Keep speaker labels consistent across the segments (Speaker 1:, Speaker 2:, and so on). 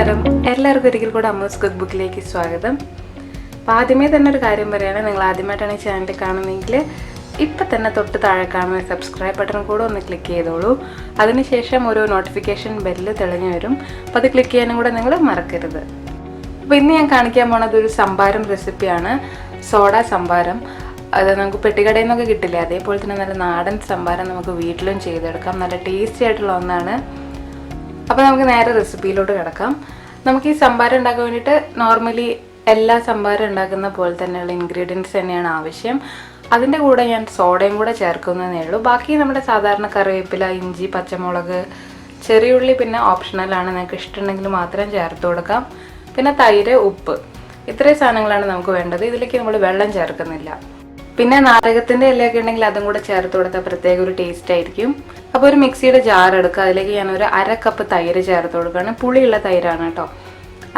Speaker 1: നമസ്കാരം. എല്ലാവർക്കും ഒരിക്കൽ കൂടെ അമ്മൂസ് കുക്ക് ബുക്കിലേക്ക് സ്വാഗതം. അപ്പോൾ ആദ്യമേ തന്നെ ഒരു കാര്യം പറയുകയാണ് നിങ്ങൾ ആദ്യമായിട്ടാണ് ഈ ചാനൽ കാണുന്നതെങ്കിൽ ഇപ്പം തന്നെ തൊട്ട് താഴെ കാണുന്ന സബ്സ്ക്രൈബ് ബട്ടൺ കൂടെ ഒന്ന് ക്ലിക്ക് ചെയ്തോളൂ. അതിനുശേഷം ഒരു നോട്ടിഫിക്കേഷൻ ബെല്ല് തെളിഞ്ഞു വരും. അപ്പോൾ അത് ക്ലിക്ക് ചെയ്യാനും കൂടെ നിങ്ങൾ മറക്കരുത്. അപ്പോൾ ഇന്ന് ഞാൻ കാണിക്കാൻ പോണത് ഒരു സംഭാരം റെസിപ്പിയാണ് സോഡ സംഭാരം. അത് നമുക്ക് പെട്ടിക്കടയിൽ നിന്നൊക്കെ കിട്ടില്ല? അതേപോലെ തന്നെ നല്ല നാടൻ സംഭാരം നമുക്ക് വീട്ടിലും ചെയ്തെടുക്കാം. നല്ല ടേസ്റ്റി ആയിട്ടുള്ള ഒന്നാണ്. അപ്പോൾ നമുക്ക് നേരെ റെസിപ്പിയിലോട്ട് കിടക്കാം. നമുക്ക് ഈ സംഭാരം ഉണ്ടാക്കാൻ വേണ്ടിയിട്ട് നോർമലി എല്ലാ സംഭാരം ഉണ്ടാക്കുന്ന പോലെ തന്നെയുള്ള ഇൻഗ്രീഡിയൻസ് തന്നെയാണ് ആവശ്യം. അതിന്റെ കൂടെ ഞാൻ സോഡയും കൂടെ ചേർക്കുന്നതേ ഉള്ളൂ. ബാക്കി നമ്മുടെ സാധാരണ കറിവേപ്പില ഇഞ്ചി പച്ചമുളക് ചെറിയുള്ളി പിന്നെ ഓപ്ഷണലാണ് നിങ്ങൾക്ക് ഇഷ്ടമുണ്ടെങ്കിൽ മാത്രം ചേർത്ത് കൊടുക്കാം. പിന്നെ തൈര് ഉപ്പ്. ഇത്രയും സാധനങ്ങളാണ് നമുക്ക് വേണ്ടത്. ഇതിലേക്ക് നമ്മൾ വെള്ളം ചേർക്കുന്നില്ല. പിന്നെ നാരകത്തിന്റെ ഇലയൊക്കെ ഉണ്ടെങ്കിൽ അതും കൂടെ ചേർത്ത് കൊടുത്താൽ പ്രത്യേക ഒരു ടേസ്റ്റ് ആയിരിക്കും. അപ്പോൾ ഒരു മിക്സിയുടെ ജാർ എടുക്കുക. അതിലേക്ക് ഞാൻ ഒരു അര കപ്പ് തൈര് ചേർത്ത് കൊടുക്കുകയാണ്. പുളിയുള്ള തൈരാണ് കേട്ടോ.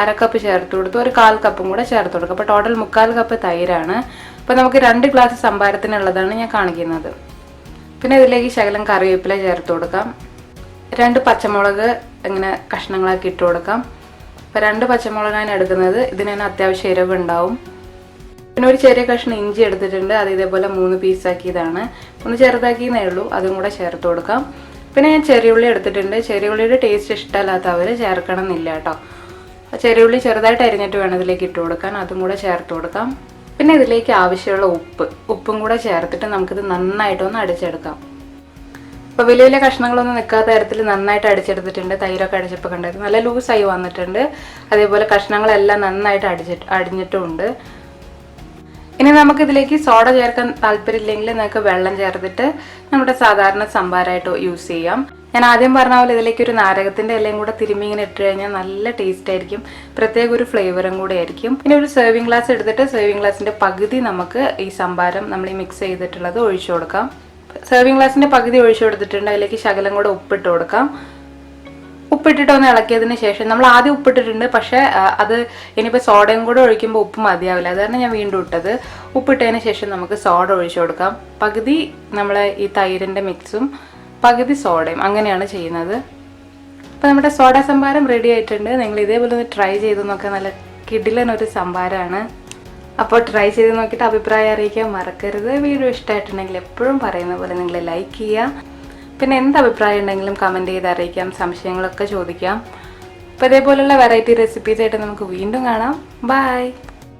Speaker 1: അര കപ്പ് ചേർത്ത് കൊടുത്തു. ഒരു കാൽ കപ്പും കൂടെ ചേർത്ത് കൊടുക്കുക. അപ്പോൾ ടോട്ടൽ മുക്കാൽ കപ്പ് തൈരാണ്. അപ്പോൾ നമുക്ക് രണ്ട് ഗ്ലാസ് സംഭാരത്തിനുള്ളതാണ് ഞാൻ കാണിക്കുന്നത്. പിന്നെ ഇതിലേക്ക് ശകലം കറിവേപ്പില ചേർത്ത് കൊടുക്കാം. രണ്ട് പച്ചമുളക് ഇങ്ങനെ കഷ്ണങ്ങളാക്കി ഇട്ട് കൊടുക്കാം. അപ്പോൾ രണ്ട് പച്ചമുളകാണ് എടുക്കുന്നത് ഇതിന് അത്യാവശ്യം എരിവ് ഉണ്ടാവും പിന്നെ ഒരു ചെറിയ കഷ്ണം ഇഞ്ചി എടുത്തിട്ടുണ്ട്. അത് ഇതേപോലെ മൂന്ന് പീസാക്കിയതാണ് ഒന്ന് ചെറുതാക്കിയെന്നേ ഉള്ളൂ. അതും കൂടെ ചേർത്ത് കൊടുക്കാം. പിന്നെ ഞാൻ ചെറിയുള്ളി എടുത്തിട്ടുണ്ട്. ചെറിയുള്ളിയുടെ ടേസ്റ്റ് ഇഷ്ടമല്ലാത്തവർ ചേർക്കണം എന്നില്ല കേട്ടോ ചെറിയുള്ളി ചെറുതായിട്ട് അരിഞ്ഞിട്ട് വേണം ഇതിലേക്ക് ഇട്ട് കൊടുക്കാൻ. അതും കൂടെ ചേർത്ത് കൊടുക്കാം. പിന്നെ ഇതിലേക്ക് ആവശ്യമുള്ള ഉപ്പ്. ഉപ്പും കൂടെ ചേർത്തിട്ട് നമുക്കിത് നന്നായിട്ടൊന്ന് അടിച്ചെടുക്കാം. അപ്പോൾ വലിയ വലിയ കഷ്ണങ്ങളൊന്നും നിൽക്കാത്ത തരത്തിൽ നന്നായിട്ട് അടിച്ചെടുത്തിട്ടുണ്ട്. തൈരൊക്കെ അടിച്ചപ്പോൾ കണ്ടായിരുന്നു നല്ല ലൂസായി വന്നിട്ടുണ്ട്. അതേപോലെ കഷ്ണങ്ങളെല്ലാം നന്നായിട്ട് അടിച്ചിട്ട് അടിഞ്ഞിട്ടുമുണ്ട്. ഇനി നമുക്കിതിലേക്ക് സോഡ ചേർക്കാൻ താല്പര്യമില്ലെങ്കിൽ നിങ്ങൾക്ക് വെള്ളം ചേർത്തിട്ട് നമ്മുടെ സാധാരണ സംഭാരമായിട്ട് യൂസ് ചെയ്യാം. ഞാൻ ആദ്യം പറഞ്ഞ പോലെ ഇതിലേക്ക് ഒരു നാരകത്തിന്റെ ഇലയും കൂടെ തിരുമ്മി ഇങ്ങനെ ഇട്ട് കഴിഞ്ഞാൽ നല്ല ടേസ്റ്റ് ആയിരിക്കും. പ്രത്യേക ഒരു ഫ്ലേവറും കൂടെ ആയിരിക്കും. ഇനി ഒരു സെർവിങ് ഗ്ലാസ് എടുത്തിട്ട് സെർവിങ് ഗ്ലാസിന്റെ പകുതി നമുക്ക് ഈ സംഭാരം നമ്മൾ ഈ മിക്സ് ചെയ്തിട്ടുള്ളത് ഒഴിച്ചു കൊടുക്കാം. സെർവിങ് ഗ്ലാസിന്റെ പകുതി ഒഴിച്ചു കൊടുത്തിട്ടുണ്ട്. അതിലേക്ക് ശകലം കൂടെ ഉപ്പിട്ട് കൊടുക്കാം. ഉപ്പിട്ടിട്ട് ഒന്ന് ഇളക്കിയതിന് ശേഷം നമ്മൾ ആദ്യം ഉപ്പിട്ടിട്ടുണ്ട് പക്ഷേ അത് ഇനിയിപ്പോൾ സോഡയും കൂടെ ഒഴിക്കുമ്പോൾ ഉപ്പ് മതിയാവില്ല. അതാണ് ഞാൻ വീണ്ടും ഇട്ടത്. ഉപ്പിട്ടതിന് ശേഷം നമുക്ക് സോഡ ഒഴിച്ചു കൊടുക്കാം. പകുതി നമ്മളെ ഈ തൈരിന്റെ മിക്സും പകുതി സോഡയും. അങ്ങനെയാണ് ചെയ്യുന്നത്. അപ്പോൾ നമ്മുടെ സോഡ സംഭാരം റെഡി ആയിട്ടുണ്ട്. നിങ്ങൾ ഇതേപോലെ ഒന്ന് ട്രൈ ചെയ്ത് നോക്കാൻ നല്ല കിടിലൻ ഒരു സംഭാരമാണ്. അപ്പോൾ ട്രൈ ചെയ്ത് നോക്കിയിട്ട് അഭിപ്രായം അറിയിക്കാൻ മറക്കരുത്. വീഡിയോ ഇഷ്ടമായിട്ടുണ്ടെങ്കിൽ എപ്പോഴും പറയുന്ന പോലെ നിങ്ങൾ ലൈക്ക് ചെയ്യുക. പിന്നെ എന്ത് അഭിപ്രായം ഉണ്ടെങ്കിലും കമന്റ് ചെയ്ത് അറിയിക്കാം സംശയങ്ങളൊക്കെ ചോദിക്കാം. അപ്പോൾ ഇതേപോലുള്ള വെറൈറ്റി റെസിപ്പീസ് ആയിട്ട് നമുക്ക് വീണ്ടും കാണാം. ബൈ